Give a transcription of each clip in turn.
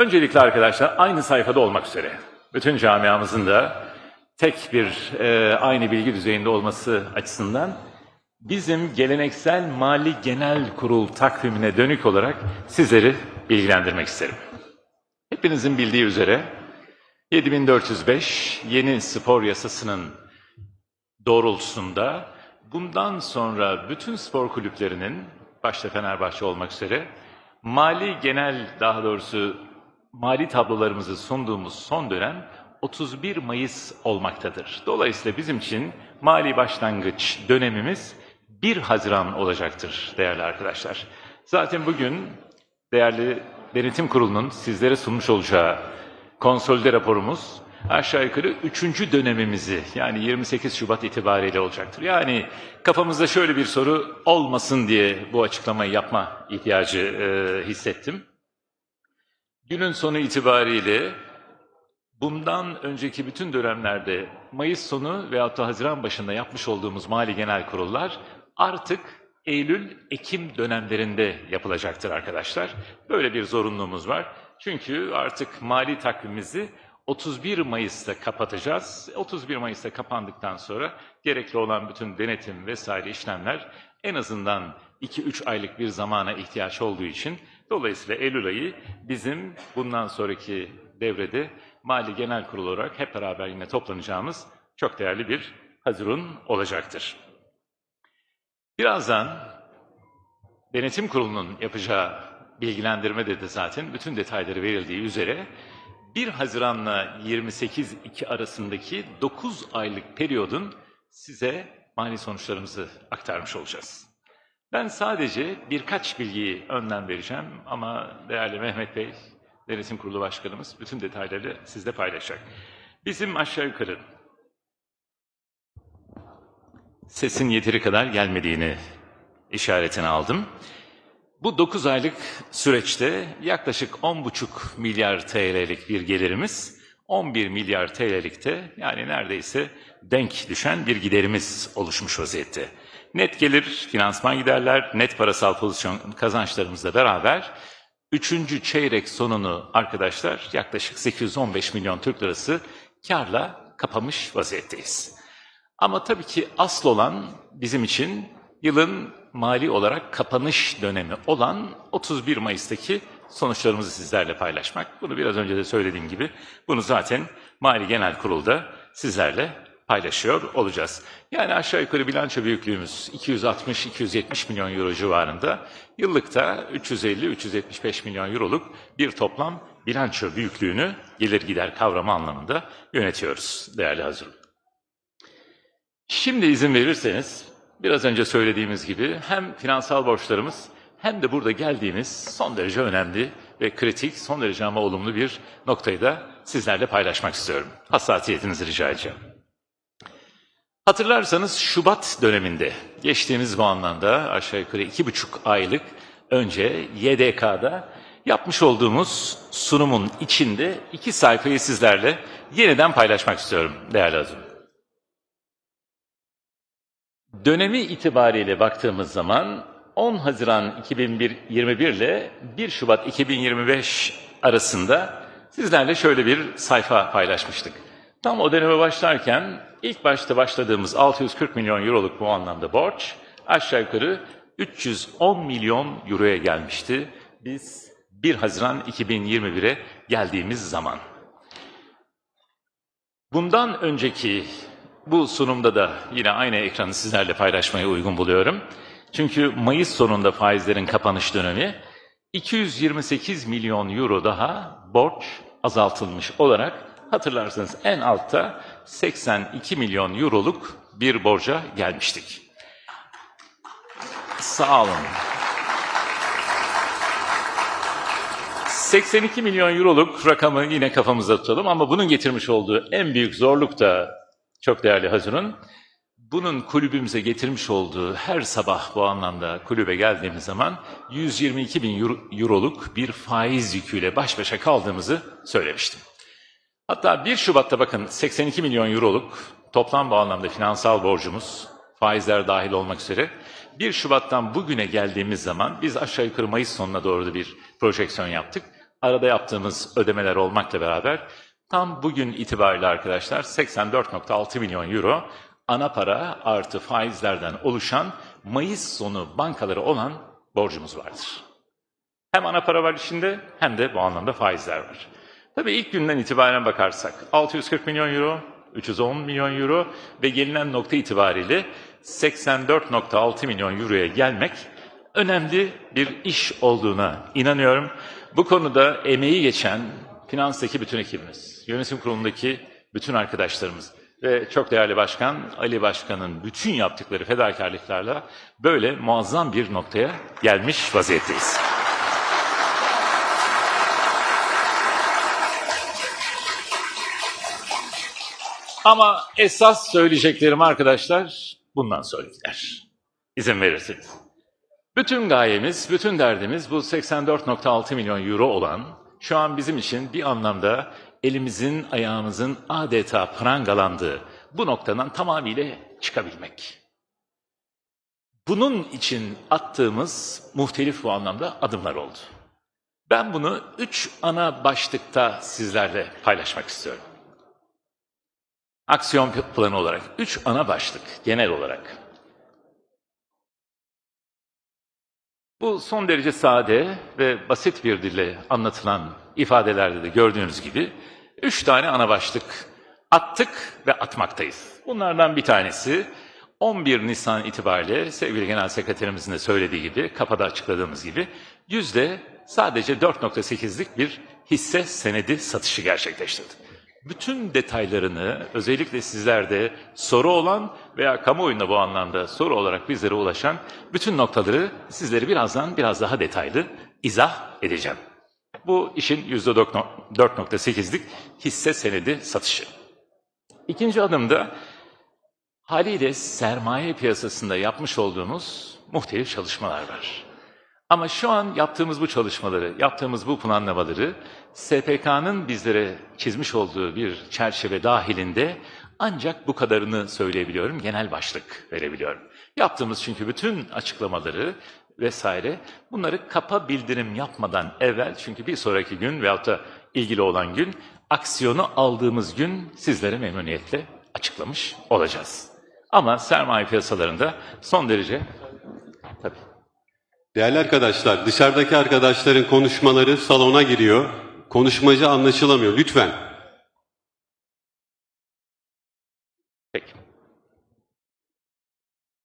Öncelikle arkadaşlar aynı sayfada olmak üzere bütün camiamızın da tek bir e, aynı bilgi düzeyinde olması açısından bizim geleneksel mali genel kurul takvimine dönük olarak sizleri bilgilendirmek isterim. Hepinizin bildiği üzere 7405 yeni spor yasasının doğrultusunda bundan sonra bütün spor kulüplerinin başta Fenerbahçe olmak üzere mali genel daha doğrusu mali tablolarımızı sunduğumuz son dönem 31 Mayıs olmaktadır. Dolayısıyla bizim için mali başlangıç dönemimiz 1 Haziran olacaktır değerli arkadaşlar. Zaten bugün değerli denetim kurulunun sizlere sunmuş olacağı konsolide raporumuz aşağı yukarı üçüncü dönemimizi yani 28 Şubat itibariyle olacaktır. Yani kafamızda şöyle bir soru olmasın diye bu açıklamayı yapma ihtiyacı e, hissettim. Günün sonu itibariyle bundan önceki bütün dönemlerde Mayıs sonu veyahut da Haziran başında yapmış olduğumuz mali genel kurullar artık Eylül-Ekim dönemlerinde yapılacaktır arkadaşlar. Böyle bir zorunluluğumuz var. Çünkü artık mali takvimimizi 31 Mayıs'ta kapatacağız. 31 Mayıs'ta kapandıktan sonra gerekli olan bütün denetim vesaire işlemler en azından 2-3 aylık bir zamana ihtiyaç olduğu için dolayısıyla Eylül ayı bizim bundan sonraki devrede Mali Genel Kurul olarak hep beraber yine toplanacağımız çok değerli bir Haziran olacaktır. Birazdan denetim kurulunun yapacağı bilgilendirmede de zaten bütün detayları verildiği üzere 1 Haziran'la 28 2 arasındaki 9 aylık periyodun size mali sonuçlarımızı aktarmış olacağız. Ben sadece birkaç bilgiyi önden vereceğim ama değerli Mehmet Bey, Denetim Kurulu Başkanımız bütün detayları sizle paylaşacak. Bizim aşağı yukarı sesin yeteri kadar gelmediğini işaretini aldım. Bu 9 aylık süreçte yaklaşık 10,5 milyar TL'lik bir gelirimiz, 11 milyar TL'likte yani neredeyse denk düşen bir giderimiz oluşmuş vaziyette. Net gelir, finansman giderler, net parasal pozisyon kazançlarımızla beraber üçüncü çeyrek sonunu arkadaşlar yaklaşık 815 milyon Türk lirası karla kapamış vaziyetteyiz. Ama tabii ki asıl olan bizim için yılın mali olarak kapanış dönemi olan 31 Mayıs'taki sonuçlarımızı sizlerle paylaşmak. Bunu biraz önce de söylediğim gibi bunu zaten Mali Genel Kurul'da sizlerle paylaşıyor olacağız. Yani aşağı yukarı bilanço büyüklüğümüz 260-270 milyon euro civarında. Yıllıkta 350-375 milyon euroluk bir toplam bilanço büyüklüğünü gelir gider kavramı anlamında yönetiyoruz değerli hazırım. Şimdi izin verirseniz biraz önce söylediğimiz gibi hem finansal borçlarımız hem de burada geldiğimiz son derece önemli ve kritik, son derece ama olumlu bir noktayı da sizlerle paylaşmak istiyorum. Hassasiyetinizi rica edeceğim. Hatırlarsanız Şubat döneminde geçtiğimiz bu anlamda aşağı yukarı iki buçuk aylık önce YDK'da yapmış olduğumuz sunumun içinde iki sayfayı sizlerle yeniden paylaşmak istiyorum değerli hazırım. Dönemi itibariyle baktığımız zaman 10 Haziran 2021 ile 1 Şubat 2025 arasında sizlerle şöyle bir sayfa paylaşmıştık. Tam o döneme başlarken ilk başta başladığımız 640 milyon euroluk bu anlamda borç aşağı yukarı 310 milyon euroya gelmişti. Biz 1 Haziran 2021'e geldiğimiz zaman. Bundan önceki bu sunumda da yine aynı ekranı sizlerle paylaşmayı uygun buluyorum. Çünkü Mayıs sonunda faizlerin kapanış dönemi 228 milyon euro daha borç azaltılmış olarak hatırlarsanız en altta 82 milyon euroluk bir borca gelmiştik. Sağ olun. 82 milyon euroluk rakamı yine kafamızda tutalım ama bunun getirmiş olduğu en büyük zorluk da çok değerli Hazır'ın bunun kulübümüze getirmiş olduğu her sabah bu anlamda kulübe geldiğimiz zaman 122 bin euro, euroluk bir faiz yüküyle baş başa kaldığımızı söylemiştim. Hatta 1 Şubat'ta bakın 82 milyon euroluk toplam bu anlamda finansal borcumuz faizler dahil olmak üzere 1 Şubat'tan bugüne geldiğimiz zaman biz aşağı yukarı Mayıs sonuna doğru da bir projeksiyon yaptık. arada yaptığımız ödemeler olmakla beraber tam bugün itibariyle arkadaşlar 84.6 milyon euro ana para artı faizlerden oluşan Mayıs sonu bankaları olan borcumuz vardır. Hem ana para var içinde hem de bu anlamda faizler var. Tabii ilk günden itibaren bakarsak 640 milyon euro, 310 milyon euro ve gelinen nokta itibariyle 84.6 milyon euroya gelmek önemli bir iş olduğuna inanıyorum. Bu konuda emeği geçen finanstaki bütün ekibimiz, yönetim kurulundaki bütün arkadaşlarımız ve çok değerli başkan Ali Başkan'ın bütün yaptıkları fedakarlıklarla böyle muazzam bir noktaya gelmiş vaziyetteyiz. Ama esas söyleyeceklerim arkadaşlar bundan sonrakiler. İzin verirseniz. Bütün gayemiz, bütün derdimiz bu 84.6 milyon euro olan, şu an bizim için bir anlamda elimizin, ayağımızın adeta prangalandığı bu noktadan tamamıyla çıkabilmek. Bunun için attığımız muhtelif bu anlamda adımlar oldu. Ben bunu üç ana başlıkta sizlerle paylaşmak istiyorum. Aksiyon planı olarak üç ana başlık genel olarak. Bu son derece sade ve basit bir dille anlatılan ifadelerde de gördüğünüz gibi üç tane ana başlık attık ve atmaktayız. Bunlardan bir tanesi 11 Nisan itibariyle sevgili Genel Sekreterimizin de söylediği gibi, kapıda açıkladığımız gibi yüzde sadece 4.8'lik bir hisse senedi satışı gerçekleştirdik. Bütün detaylarını özellikle sizlerde soru olan veya kamuoyunda bu anlamda soru olarak bizlere ulaşan bütün noktaları sizlere birazdan biraz daha detaylı izah edeceğim. Bu işin %4.8'lik hisse senedi satışı. İkinci adımda haliyle sermaye piyasasında yapmış olduğumuz muhtelif çalışmalar var. Ama şu an yaptığımız bu çalışmaları, yaptığımız bu planlamaları SPK'nın bizlere çizmiş olduğu bir çerçeve dahilinde ancak bu kadarını söyleyebiliyorum, genel başlık verebiliyorum. Yaptığımız çünkü bütün açıklamaları vesaire bunları kapa bildirim yapmadan evvel çünkü bir sonraki gün veyahut da ilgili olan gün aksiyonu aldığımız gün sizlere memnuniyetle açıklamış olacağız. Ama sermaye piyasalarında son derece Değerli arkadaşlar, dışarıdaki arkadaşların konuşmaları salona giriyor. Konuşmacı anlaşılamıyor. Lütfen. Peki.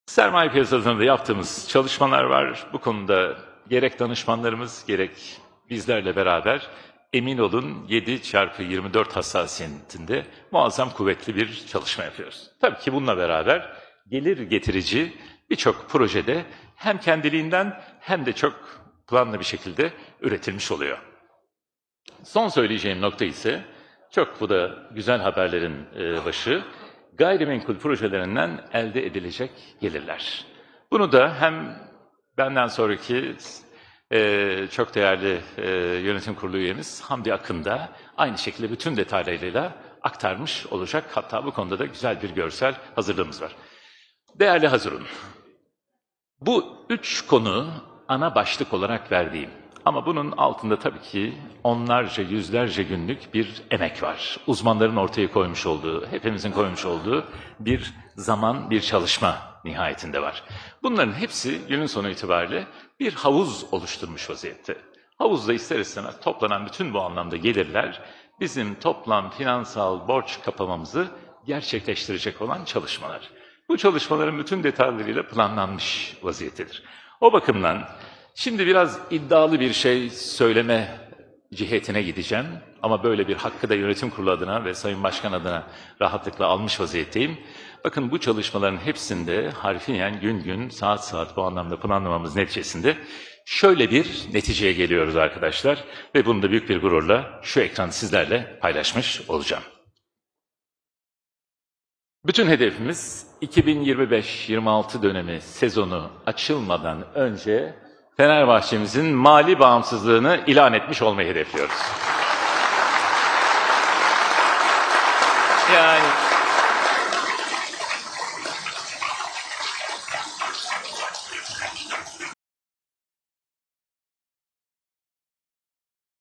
Sermaye piyasalarında yaptığımız çalışmalar var. Bu konuda gerek danışmanlarımız gerek bizlerle beraber emin olun 7 çarpı 24 hassasiyetinde muazzam kuvvetli bir çalışma yapıyoruz. Tabii ki bununla beraber gelir getirici birçok projede hem kendiliğinden hem de çok planlı bir şekilde üretilmiş oluyor. Son söyleyeceğim nokta ise çok bu da güzel haberlerin e, başı gayrimenkul projelerinden elde edilecek gelirler. Bunu da hem benden sonraki e, çok değerli e, yönetim kurulu üyemiz Hamdi Akın da aynı şekilde bütün detaylarıyla aktarmış olacak. Hatta bu konuda da güzel bir görsel hazırlığımız var. Değerli Hazırun, bu üç konu ana başlık olarak verdiğim. Ama bunun altında tabii ki onlarca, yüzlerce günlük bir emek var. Uzmanların ortaya koymuş olduğu, hepimizin koymuş olduğu bir zaman, bir çalışma nihayetinde var. Bunların hepsi günün sonu itibariyle bir havuz oluşturmuş vaziyette. Havuzda ister istemez toplanan bütün bu anlamda gelirler bizim toplam finansal borç kapamamızı gerçekleştirecek olan çalışmalar. Bu çalışmaların bütün detaylarıyla planlanmış vaziyettedir. O bakımdan şimdi biraz iddialı bir şey söyleme cihetine gideceğim. Ama böyle bir hakkı da yönetim kurulu adına ve Sayın Başkan adına rahatlıkla almış vaziyetteyim. Bakın bu çalışmaların hepsinde harfiyen gün gün, saat saat bu anlamda planlamamız neticesinde şöyle bir neticeye geliyoruz arkadaşlar. Ve bunu da büyük bir gururla şu ekranı sizlerle paylaşmış olacağım. Bütün hedefimiz 2025-26 dönemi sezonu açılmadan önce Fenerbahçe'mizin mali bağımsızlığını ilan etmiş olmayı hedefliyoruz. Yani